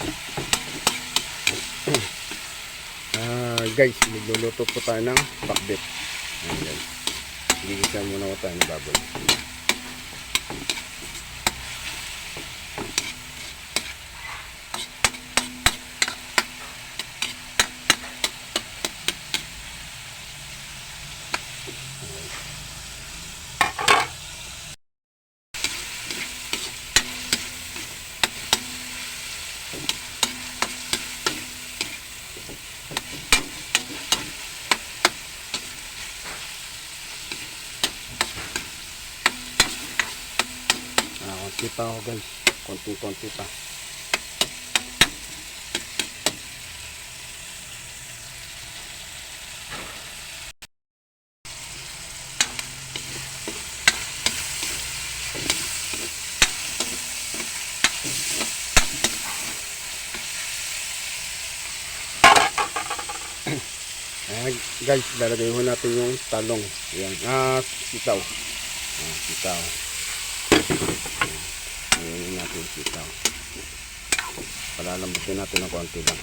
Ah, guys, magluluto po tayo ng pakbet. Ayan guys. Gigisan muna ko tayo ng baboy. Ah, konti pa ako guys. Konti-konti pa. Ayan, guys, lalagay ho natin yung talong. Ayan. Ah, sitaw. Ah, sitaw. Ayan natin sitaw. Palalambutin natin ng konti lang.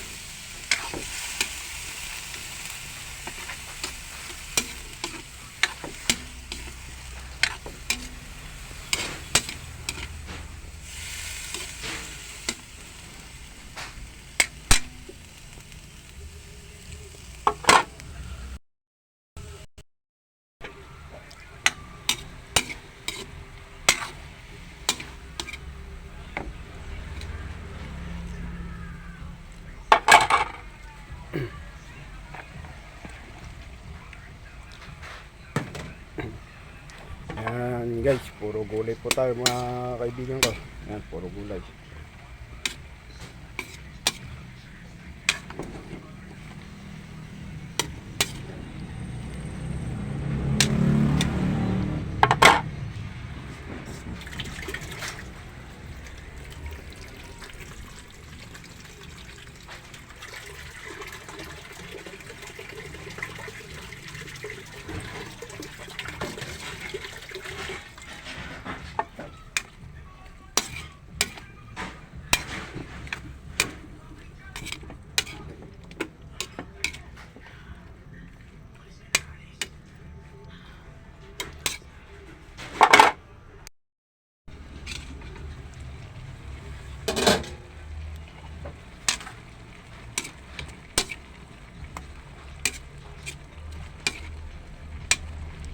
Ayan guys, puro gulay po tayo mga kaibigan ko. Ayan, puro gulay.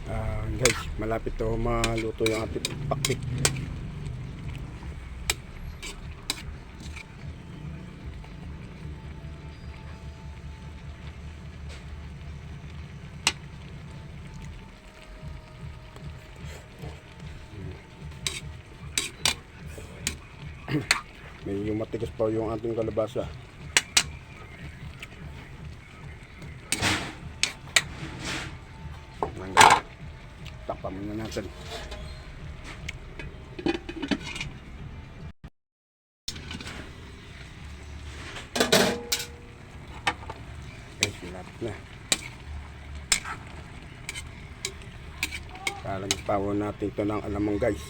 Ah, guys, malapit to maluto yung ating paktik. Medyo matigas pa yung ating kalabasa. Ayan, guys. Takpan muna natin. Guys, malapit na. Palagpawan natin ito ng alamang guys.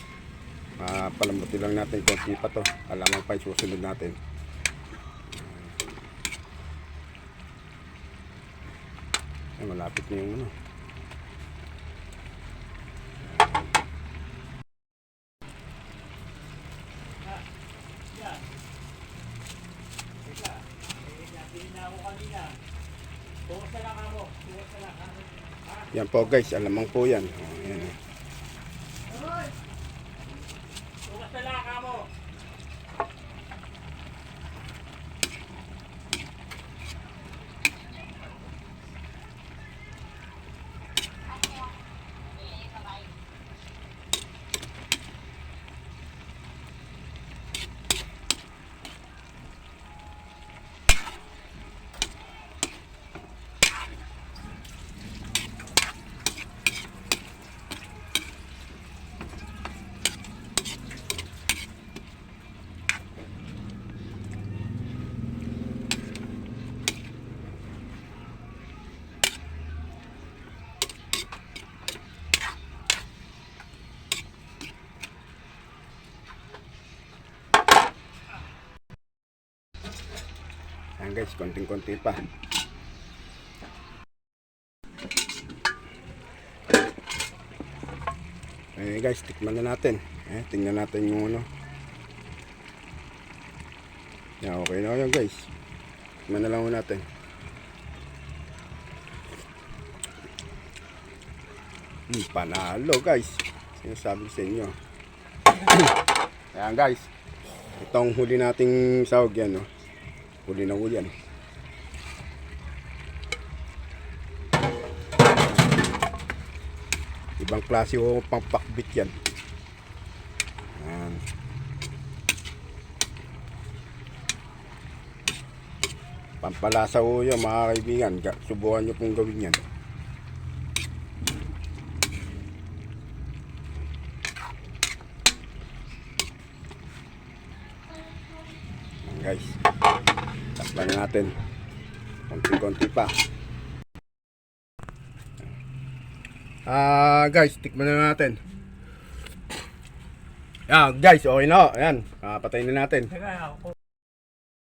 Ah, palambutin lang natin konti pa to. Alamang pa susunod natin. Ay, malapit na yung ano. Yan po guys, alamang po yan. Oh, Ayan guys, konting-konti pa. Eh guys, tikman na natin. Eh, tingnan natin yung ano. Yeah, okay na yan guys. Tikman na lang natin. Hmm, panalo guys. Sinasabi sa inyo. Ayan guys. Itong huli nating sahog yan. No? Huli na ho yan. Ibang klase ho pang pakbit yan. Ayan. Pampalasa ho yan mga kaibigan. Ga- Subukan nyo pong gawin yan. Ayan, guys. Takpan natin. Konti-konti pa. Ah, guys, tikman na natin. Ah, guys, okay na. ho. Ayan, ah, patayin na natin.